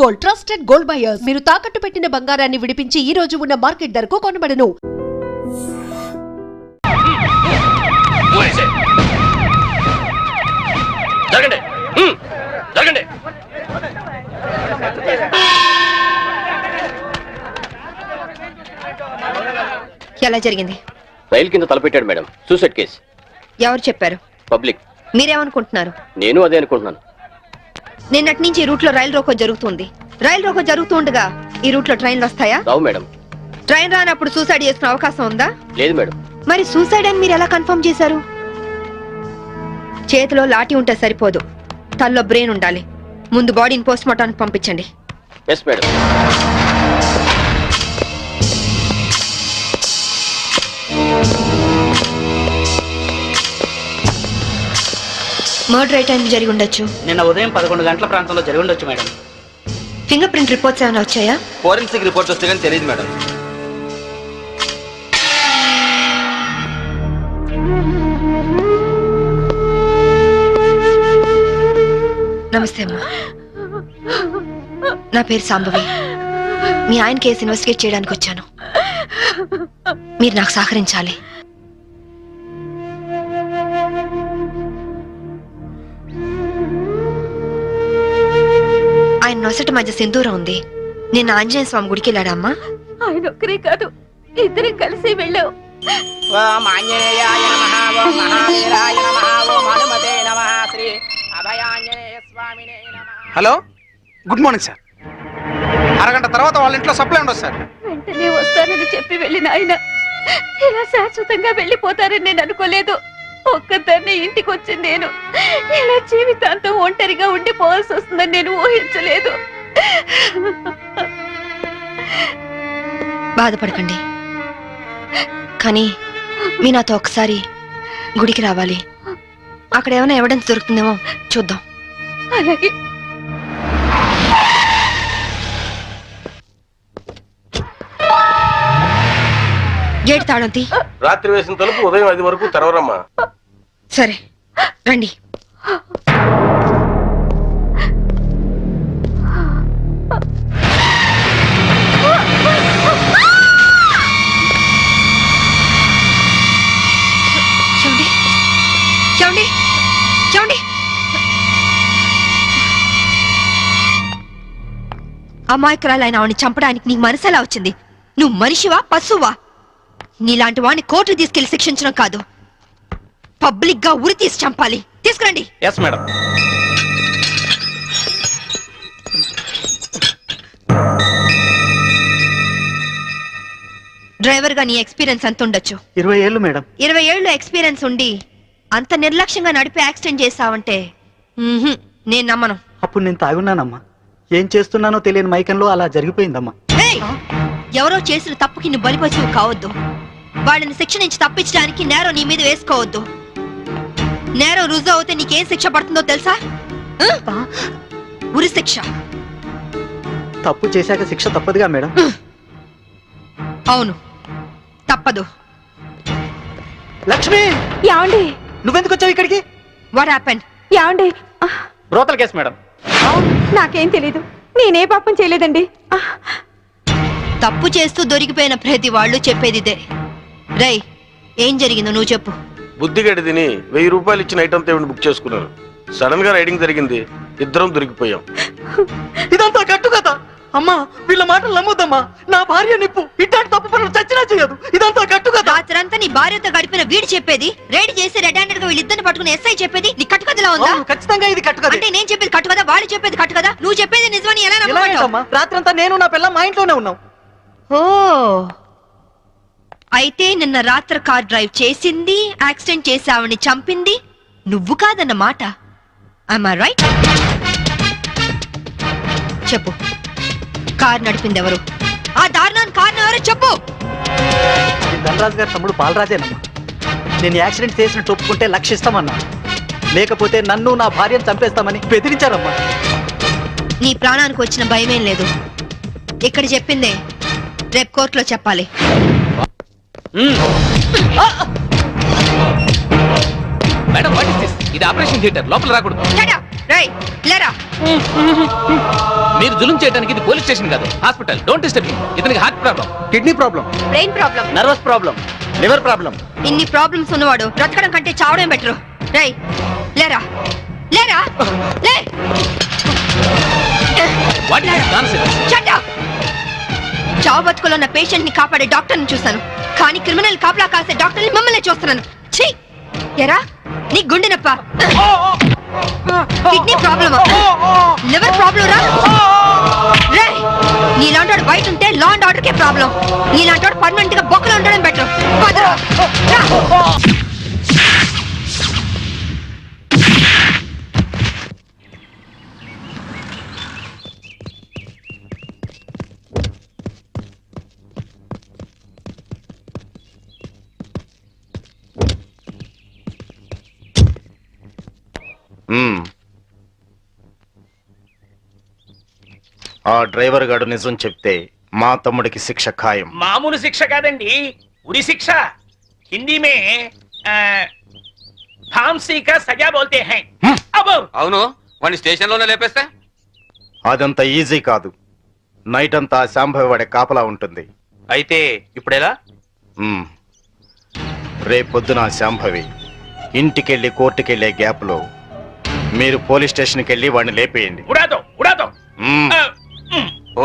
Gold trusted gold buyers మీరు తాకట్టు పెట్టిన బంగారాన్ని విడిపించి ఈ రోజు ఉన్న మార్కెట్ ధరకు కొనబడను. జరగండి. ఎలా జరిగింది? రైలు కింద తలపెట్టాడు మేడం. సూసైడ్ కేస్ ఎవరు చెప్పారు? పబ్లిక్ మీరేమనుకుంటున్నారు? నేను అదే అనుకుంటున్నాను. నిన్నటి నుంచి ఈ రూట్లో రైలు రోకో జరుగుతుంది. రైలు రోకో జరుగుతుండగా ఈ రూట్లో ట్రైన్లు వస్తాయా? రావు మేడం. ట్రైన్ రానప్పుడు సూసైడ్ చేసుకునే అవకాశం ఉందా? లేదు మేడం. మరి సూసైడ్ అని మీరు ఎలా కన్ఫర్మ్ చేశారు? చేతిలో లాఠీ ఉంటే సరిపోదు. తల్లో బ్రెయిన్ ఉండాలి. ముందు బాడీని పోస్ట్ మార్టానికి పంపించండి. Yes madam. మర్డర్ ఏ టైం జరిగి ఉండొచ్చు. నిన్న ఉదయం పదకొండు గంటల ప్రాంతంలో జరిగి ఉండొచ్చు మేడం. ఫింగర్ ప్రింట్ రిపోర్ట్స్ ఏమైనా వచ్చాయా? ఫోరెన్సిక్ రిపోర్ట్ వస్తే కానీ తెలియదు మేడం. నమస్తే అమ్మా. నా పేరు సాంబవి. మీ ఆయన కేసు ఇన్వెస్టిగేట్ చేయడానికి వచ్చాను. మీరు నాకు సహకరించాలి. ఆయన నొసటి మధ్య సింధూరం ఉంది. నేను ఆంజనేయ స్వామి గుడికి వెళ్ళాడమ్మా. ఆయన ఒక్కరే కాదు ఇద్దరం కలిసి వెళ్ళావు ఓం ఆంజనేయాయ నమః ఓం మహావీరాయ నమః ఓం హనుమతే నమః శ్రీ అభయాంజనేయ స్వామినే నమః. Hello good morning sir. అరగంట తర్వాత వాళ్ళ ఇంట్లో సప్లై ఉండదు సార్. వెంటనే వస్తానని చెప్పి వెళ్ళిన ఆయన. ఇలా శాశ్వతంగా వెళ్ళిపోతారని నేను అనుకోలేదు. ఒక్కదాన్ని ఇంటికి వచ్చింది నేను ఇలా జీవితాంతం ఒంటరిగా ఉండిపోవాల్సి వస్తుందని నేను ఊహించలేదు. బాధపడకండి. కానీ మీ నాతో ఒకసారి గుడికి రావాలి. అక్కడ ఏమైనా ఎవిడెన్స్ దొరుకుతుందేమో చూద్దాం. అలాగే. గేట్ తాళం తీ రాత్రి వేసిన తలుపు ఉదయం ఐదు వరకు తెరవరమ్మా. సరే రండి? అమాయకురాలు ఆయన ఆవిడని చంపడానికి నీకు మనసు ఎలా వచ్చింది? నువ్వు మనిషివా పశువా? నీలాంటి వాడిని కోర్టు తీసుకెళ్ళి శిక్షించడం కాదు. పబ్లిక్గా ఉరి తీసి చంపాలి. తీసుకురండి. ఎస్ మేడం డ్రైవర్గా నీ ఎక్స్పీరియన్స్ ఎంత ఉండొచ్చు. ఇరవై ఏళ్ళు మేడం. ఇరవై ఏళ్ళు ఎక్స్పీరియన్స్ ఉండి అంత నిర్లక్ష్యంగా నడిపి యాక్సిడెంట్ చేసావంటే మ్మ్హ్మ్, నేను నమ్మను. అప్పుడు నేను తాగున్నానమ్మా. ఏం చేస్తున్నానో తెలియని మైకంలో అలా జరిగిపోయిందమ్మా. ఏయ్! ఎవరో చేసిన తప్పుకి నువ్వు బలిపశువు కావద్దు. వాళ్ళని శిక్ష నుంచి తప్పించడానికి నేరం నీ మీద వేసుకోవద్దు. నేరం రుజువు అవుతే నీకేం శిక్ష పడుతుందో తెలుసా? ఆ? ఉరి శిక్ష. తప్పు చేశాక శిక్ష తప్పదుగా మేడం. అవును. తప్పదు. లక్ష్మి! యాండి. నువ్వెందుకు వచ్చావు ఇక్కడికి? వాట్ హ్యాపెండ్ యాండి. Brothel case madam. నాకేం తెలీదు. నేనే పాపం చేయలేదండి. తప్పు చేస్తూ దొరికిపోయిన ప్రతి వాళ్ళు చెప్పేది ఇదే రై ఏం జరిగిందో నువ్వు చెప్పు. బుద్ధిగడి తిని వెయ్యి రూపాయలు ఇచ్చిన ఐటమ్ తేవిని బుక్ చేసుకున్నాను సడన్గా రైడింగ్ జరిగింది. ఇద్దరం దొరికిపోయాం. ఇదంతా కట్టు కదా అమ్మా వీళ్ళ మాటలు నమ్మొద్దమ్మా. నా భార్య నిప్పు. ఇట్లాంటి తప్పు పనులు చచ్చినా చేయదు. ఇదంతా కట్టు కదా రాత్రంతా నీ భార్యతో గడిపిన వీడు చెప్పేది రైడ్ చేసి రెడ్ హ్యాండెడ్గా వీళ్ళిద్దరిని పట్టుకుని ఎస్ఐ చెప్పేది నీ కట్టుకథలా ఉందా? ఖచ్చితంగా ఇది కట్టు కదా అంటే నేను చెప్పేది కట్టు కదా వాళ్ళు చెప్పేది కట్టు కదా నువ్వు చెప్పేది నిజమని ఎలా నమ్మమంటావు రాత్రంతా నేను నా పిల్ల మా ఇంట్లోనే ఉన్నాం. ఓ. అయితే నిన్న రాత్రి కార్ డ్రైవ్ చేసింది యాక్సిడెంట్ చేసావని చంపింది. నువ్వు కాదన్నమాట. రైట్ చెప్పు. కార్ నడిపింది ఎవరు ఆ దారుణాన్ని కారణం ఎవరో చెప్పు. ధనరాజు గారి తమ్ముడు బాలరాజేనమ్మా. నేను యాక్సిడెంట్ చేసినట్టు ఒప్పుకుంటే లక్షిస్తామన్నా. లేకపోతే నన్ను నా భార్యను చంపేస్తామని బెదిరించారమ్మా. నీ ప్రాణానికి వచ్చిన భయమేం లేదు. ఇక్కడ చెప్పిందే రేపు కోర్టులో చెప్పాలి. Madam what is this? ఇది ఆపరేషన్ థియేటర్ లోపల రాకూడదు. మీరు జులుం చేయడానికి ఇది పోలీస్ స్టేషన్ కాదు హాస్పిటల్. డోంట్ డిస్టర్బ్ ఇతనికి heart problem kidney problem brain problem nervous problem liver problem ఇన్ని ప్రాబ్లమ్స్ ఉన్నవాడు బ్రతకడం కంటే చావడం బెటరు రై లేరా లేరా లే what is nonsense Shut up! చావు బతుకులో ఉన్న పేషెంట్ని కాపాడే డాక్టర్ని చూశాను. కానీ క్రిమినల్ కాపలా కాసే డాక్టర్ని మిమ్మల్ని చూస్తున్నాను. ఛీ! ఎరా నీ గుండెనప్ప. Kidney problem? లివర్ ప్రాబ్లం రా రే నీలాంటి బయట ఉంటే లా అండ్ ఆర్డర్ కే ప్రాబ్లం. నీలాంటి పర్మనెంట్గా బొక్కలు ఉండడం బెటర్ పదరా రా. ఆ డ్రైవర్ గాడు నిజం చెప్తే మా తమ్ముడికి శిక్ష ఖాయం. మామూలు శిక్ష కాదండి ఉరి శిక్ష. హిందీ మే అవును ఈజీ కాదు. నైట్ అంతా శాంభవి వాడే కాపలా ఉంటుంది. అయితే ఇప్పుడేలా? మ్మ్. రేపొద్దున ఆ శాంభవి ఇంటికెళ్ళి కోర్టుకెళ్ళే గ్యాప్లో మీరు పోలీస్ స్టేషన్కి వెళ్ళి వాడిని లేపేయండి. ఉడాదో ఉడాదో.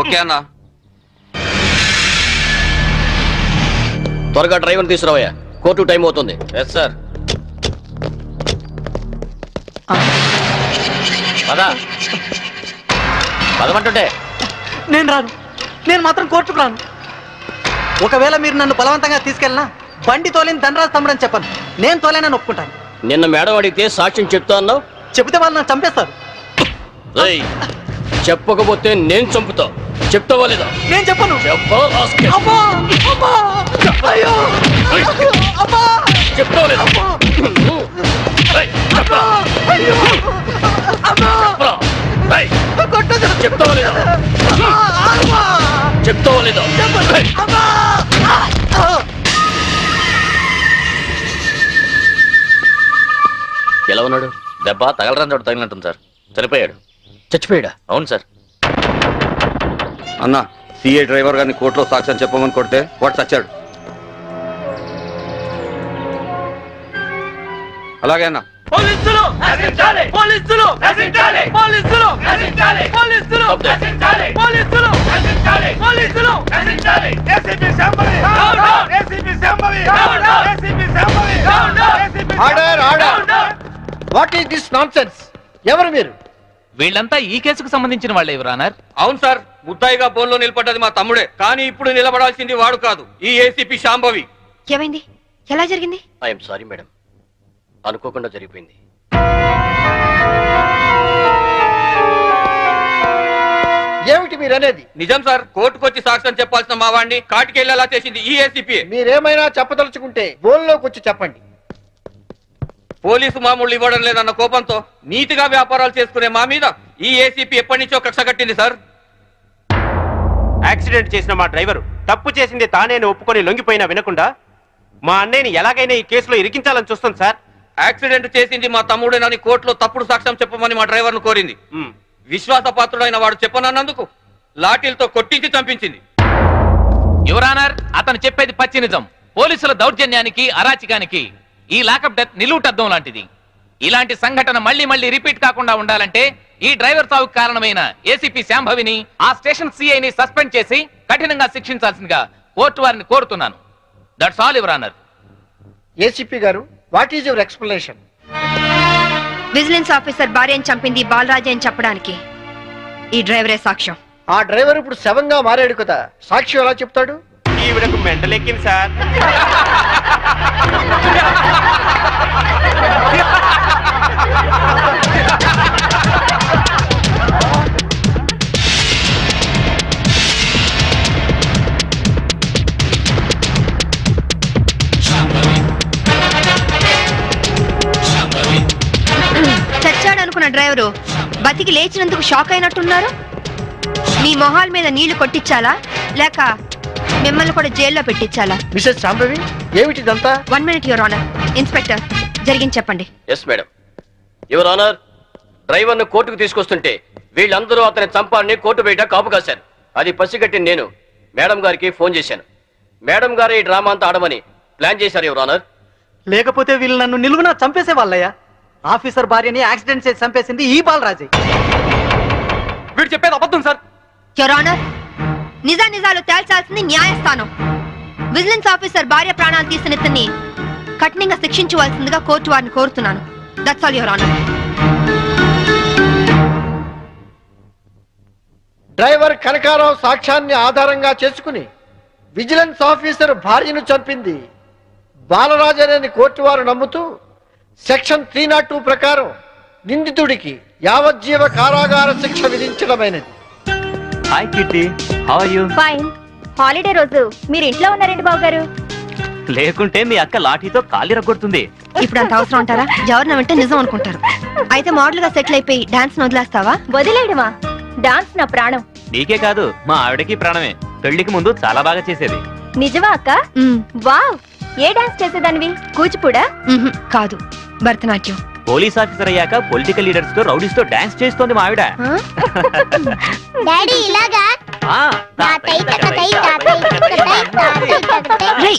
ఓకే అన్నా. త్వరగా డ్రైవర్ తీసుకురావయ్యా. కోర్టు టైం అవుతుంది. ఎస్ సార్ పదమంటుంటే. నేను రాను. నేను మాత్రం కోర్టుకు రాను. ఒకవేళ మీరు నన్ను బలవంతంగా తీసుకెళ్ళినా బండి తోలేని ధనరాజు తమ్ముడని చెప్పను. నేను తోలేనని ఒప్పుకుంటాను. నిన్న మేడం అడిగితే సాక్ష్యం చెప్తా అన్నావు? చెబితే వాళ్ళు నన్ను చంపేస్తారు. చెప్పకపోతే నేను చంపుతా. చెప్తావా లేదా? నేను చెప్పను! చెప్తావా లేదా! చెప్తావా లేదా! చెప్తావా లేదా! ఎలా ఉన్నాడు? దెబ్బ తగలరాని చోట తగిలినట్టుంది సార్. చనిపోయాడు. చచ్చిపోయాడా? అవును సార్. అన్న సిఏ డ్రైవర్ గారిని కోర్టులో సాక్ష్యం చెప్పమని కొడితే వాడు చచ్చాడు. అలాగే అన్న. పోలీసులు! పోలీసులు! పోలీసులు! పోలీసులు! పోలీసులు! పోలీసులు! Order order what is this nonsense ఎవరు మీరు? వీళ్ళంతా ఈ కేసుకు సంబంధించిన వాళ్ళే యువరానర్ అవును సార్ ముద్దాయిగా బోన్లో నిలబడ్డది మా తమ్ముడే. కానీ ఇప్పుడు నిలబడాల్సింది వాడు కాదు ఈ ఏసీపీ శాంభవి. ఏమైంది? ఎలా జరిగింది? ఐఎమ్ సారీ మేడం అనుకోకుండా జరిగిపోయింది. ఏమిటి మీరు అనేది నిజం సార్ కోర్టుకొచ్చి సాక్ష్యం చెప్పాల్సిన మా వాడిని కాటికెళ్ళేలా చేసింది ఈ ఏసీపీ మీరేమైనా చెప్పదలుచుకుంటే బోన్లోకి వచ్చి చెప్పండి. పోలీసు మామూలు ఇవ్వడం లేదన్న కోపంతో నీతిగా వ్యాపారాలు చేసుకునే మా మీద ఈ ఏసీపీ ఎప్పటి నుంచో కక్ష కట్టింది సార్. యాక్సిడెంట్ చేసిన మా డ్రైవరు తప్పు చేసింది తానేని ఒప్పుకొని లొంగిపోయినా వినకుండా మా అన్నయ్యని ఎలాగైనా ఈ కేసులో ఇరికించాలని చూస్తుంది సార్. యాక్సిడెంట్ చేసింది మా తమ్ముడేనని కోర్టులో తప్పుడు సాక్ష్యం చెప్పమని మా డ్రైవర్ను కోరింది. మ్. విశ్వాసపాత్రుడైన వాడు చెప్పనన్నందుకు లాఠీలతో కొట్టించి చంపించింది. యువరానర్ అతను చెప్పేది పచ్చి నిజం. పోలీసుల దౌర్జన్యానికి అరాచకానికి ఈ లాకప్ డెత్ నిలువుటద్దం లాంటిది. ఇలాంటి సంఘటన మళ్ళీ మళ్ళీ రిపీట్ కాకుండా ఉండాలంటే ఈ డ్రైవర్ సావుకు కారణమైన ఏసీపీ శాంభవిని ఆ స్టేషన్ సిఐని సస్పెండ్ చేసి కఠినంగా శిక్షించాల్సిందిగా కోర్టు వారిని కోరుతున్నాను. That's all your honour ACP గారు what is your explanation vigilance officer భార్యను చంపింది బాలరాజే అని చెప్పడానికి. ఈ డ్రైవరే సాక్ష్యం. ఆ డ్రైవర్ ఇప్పుడు శవంగా మారాడు కదా సాక్షి ఎలా చెప్తాడు? ఈవిడకు మెంటలెక్కింది సార్. డ్రైవరు బతికి లేచినందుకు షాక్ అయినట్టున్నారు? మీ మొహాల మీద నీళ్ళు కొట్టించాలా? లేక మిమ్మల్ని కూడా జైల్లో పెట్టించాలా? మిసెస్ శాంభవి ఏమిటిదంతా one minute your honour inspector జరిగింది చెప్పండి. ఎస్ మేడం యువర్ ఆనర్ డ్రైవర్ను కోర్టుకు తీసుకొస్తుంటే వీళ్ళందరూ అతని చంపాలని కోర్టు బయట కాపు కాశారు. అది పసిగట్టి నేను మేడం గారికి ఫోన్ చేశాను. మేడం గారు ఈ డ్రామా అంతా ఆడమని ప్లాన్ చేశారు యువర్ ఆనర్ లేకపోతే వీళ్ళు నన్ను నిలువునా చంపేసే వాళ్ళయ్యా ఆఫీసర్ భార్యని యాక్సిడెంట్ చేసి చంపేసింది ఈ బాలరాజే. వీడు చెప్పేది అబద్ధం సార్. యువరానర్ నిజా నిజాలు తేల్చాల్సింది న్యాయస్థానం. విజిలెన్స్ ఆఫీసర్ భార్య ప్రాణాలు తీసిన ఇతన్ని కఠినంగా శిక్షించవలసిందిగా కోర్టు వారిని కోరుతున్నాను. That's all your honour driver Kanakarao సాక్ష్యాన్ని ఆధారంగా చేసుకుని విజిలెన్స్ ఆఫీసర్ భార్యను చంపింది బాలరాజనేని కోర్టు వారు నమ్ముతూ సెక్షన్ త్రీ నాట్ టూ ప్రకారం నిందితుడికి యావజ్జీవ కారాగార శిక్ష విధించడమైనది. Hi Kitty how are you fine holiday రోజు. మీరు ఇంట్లో ఉన్నారండి బాబు గారు లేకుంటే మీ అక్క లాఠీతో కాలి రగొడుతుంది ఇప్పుడు అంత అవసరం అంటారా? ఎవరిన వింటే నిజం అనుకుంటారు. అయితే మోడల్గా సెటిల్ అయిపోయి డాన్స్ వదిలేస్తావా? వదిలేయడమా? డాన్స్ నా ప్రాణం. నీకే కాదు మా ఆవిడకి ప్రాణమే. పెళ్ళికి ముందు చాలా బాగా చేసేది. నిజమా అక్క. వావ్. ఏ డాన్స్ చేసేదానివి? కూచిపూడా. కాదు. భరతనాట్యం. పోలీస్ ఆఫీసర్ అయ్యాక పొలిటికల్ లీడర్స్తో రౌడీస్తో డాన్స్ చేస్తోంది మా ఆవిడ? డాడీ ఇలాగా ఆ, రేయ్!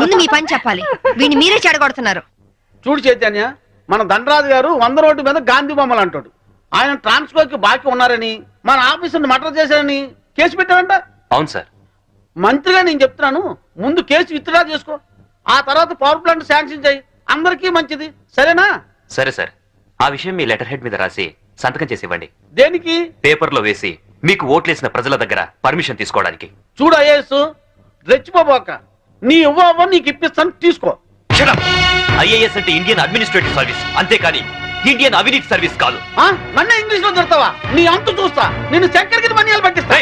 ముందు మీ పని చెప్పాలి వీడిని మీరే చెడగొడుతున్నారు చూడు చైతన్య మన దండరాజు గారు వంద రోడ్డు మీద గాంధీ బొమ్మలు అంటాడు ఆయన ట్రాన్స్ఫర్కి బాకీ ఉన్నారని మన ఆఫీసుని మటర్ చేశారని కేసు పెట్టారంట అవును సార్ మంత్రిగా నేను చెప్తున్నాను ముందు కేసు విత్డ్రా చేసుకో ఆ తర్వాత పవర్ ప్లాంట్ శాంక్షన్ చేయి అందరికీ మంచిది. సరేనా? సరే సార్. ఆ విషయం మీ లెటర్ హెడ్ మీద రాసి సంతకం చేసి ఇవ్వండి దేనికి? పేపర్లో వేసి మీకు ఓట్లేసిన ప్రజల దగ్గర పర్మిషన్ తీసుకోవడానికి. చూడు ఐఏఎస్ రెచ్చిపోబోక. నీ ఇవ్వ నీకు ఇప్పిస్తాను తీసుకో. ఐఏఎస్ అంటే ఇండియన్ అడ్మినిస్ట్రేటివ్ సర్వీస్. అంతేకాని ఇండియన్ అవినీతి సర్వీస్ కాదు. ఆ? నన్నే ఇంగ్లీష్లో తిడతావా? నీ అంతు చూస్తా. నిన్ను చక్కెరకి మనీ పట్టిస్తా!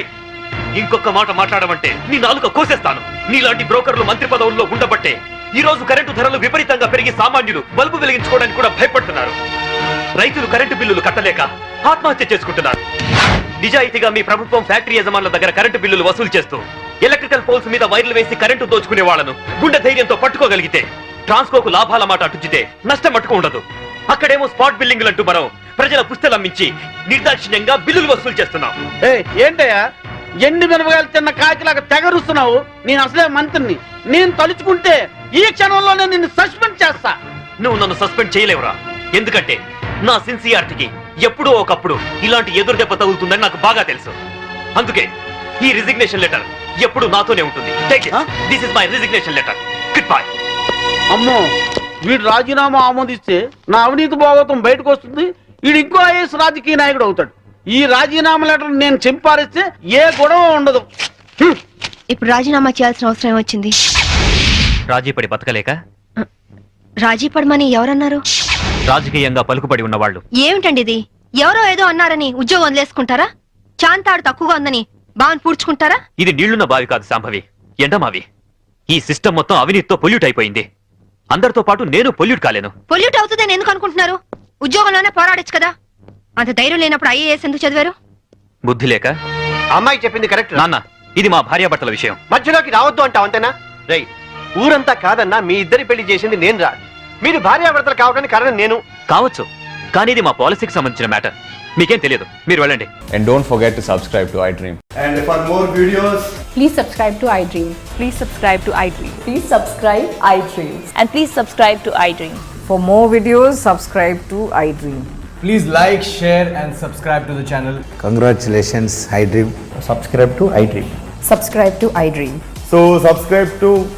ఇంకొక మాట మాట్లాడమంటే నీ నాలుక కోసేస్తాను. నీలాంటి బ్రోకర్లు మంత్రి పదవుల్లో ఉండబట్టే ఈ రోజు కరెంటు ధరలు విపరీతంగా పెరిగి సామాన్యులు బల్బు వెలిగించుకోవడానికి కూడా భయపడుతున్నారు. రైతులు కరెంటు బిల్లులు కట్టలేక ఆత్మహత్య చేసుకుంటున్నారు. నిజాయితీగా మీ ప్రభుత్వం ఫ్యాక్టరీ యజమానుల దగ్గర కరెంటు బిల్లులు వసూలు చేస్తూ ఎలక్ట్రికల్ పోల్స్ మీద వైర్లు వేసి కరెంటు దోచుకునే వాళ్ళను గుండె ధైర్యంతో పట్టుకోగలిగితే ట్రాన్స్కోకు లాభాల మాట అటుచితే నష్టం అట్టుకు ఉండదు. అక్కడేమో స్పాట్ బిల్లింగ్లు అంటూ మనం ప్రజల పుస్తలమ్మించి నిర్దాక్షిణ్యంగా బిల్లులు వసూలు చేస్తున్నాం. ఏంటయ్యా? ఎన్ని మినపగాయలు తిన్న కాకిలాగా తెగరుస్తున్నావు. నేను అసలే మంత్రిని. నేను తలుచుకుంటే ఈ క్షణంలోనే నిన్ను సస్పెండ్ చేస్తా. నువ్వు నన్ను సస్పెండ్ చేయలేవురా. ఎందుకంటే నా సిన్సియారిటీకి ఎప్పుడో ఒకప్పుడు ఇలాంటి ఎదురు దెబ్బ తగులుతుందని నాకు బాగా తెలుసు. అందుకే ఈ రిజిగ్నేషన్ లెటర్ ఎప్పుడు నాతోనే ఉంటుంది. This is my resignation letter goodbye అమ్మో వీడు రాజీనామా ఆమోదిస్తే నా అవినీతి భాగవతం బయటకు వస్తుంది. వీడు ఇంకో ఐఎస్ రాజకీయ నాయకుడు అవుతాడు. ఈ రాజీనామా లెటర్ నేను చింపారిస్తే ఏ గొడవ ఉండదు. ఇప్పుడు రాజీనామా చేయాల్సిన అవసరం ఏమొచ్చింది? రాజీ పడి బతకలేక? రాజీ పడమని ఎవరన్నారు? రాజకీయంగా పలుకుబడి ఉన్నవాళ్ళు. ఏమిటండి ఇది? ఎవరో ఏదో అన్నారని ఉద్యోగం వదిలేసుకుంటారా? చాంతాడు తక్కువగా ఉందని బావని పూడ్చుకుంటారా? ఇది నీళ్ళున్న బావి కాదు సాంభవి. ఎండమావి. ఈ సిస్టమ్ మొత్తం అవినీతితో పొల్యూట్ అయిపోయింది. అందరితో పాటు నేను పొల్యూట్ కాలేను. పొల్యూట్ అవుతుందని ఎందుకు అనుకుంటున్నారు? ఉద్యోగంలోనే పోరాడొచ్చు కదా. అంత ధైర్యం లేనప్పుడు ఐఏఎస్ ఎందుకు చదివారు? బుద్ధి లేక? అమ్మాయి చెప్పింది కరెక్ట్ నాన్న ఇది మా భార్యాభర్తల విషయం. మధ్యలోకి రావద్దు అంటావు అంతేనా? రై ఊరంతా కాదన్నా మీ ఇద్దరి పెళ్ళి చేసింది నేను రా మీరు భార్యాభర్తలు కావడానికి కారణం నేను కావచ్చు కానీ ఇది మా పాలసీకి సంబంధించిన మ్యాటర్ మీకేం తెలియదు మీరు వెళ్ళండి And don't forget to subscribe to iDream. And for more videos, Please subscribe to iDream. Please subscribe to iDream. Please subscribe iDream. And please subscribe to iDream. For more videos, subscribe to iDream. Please like, share, and subscribe to the channel. Congratulations iDream subscribe to iDream Subscribe to iDream. So subscribe to iDream Media.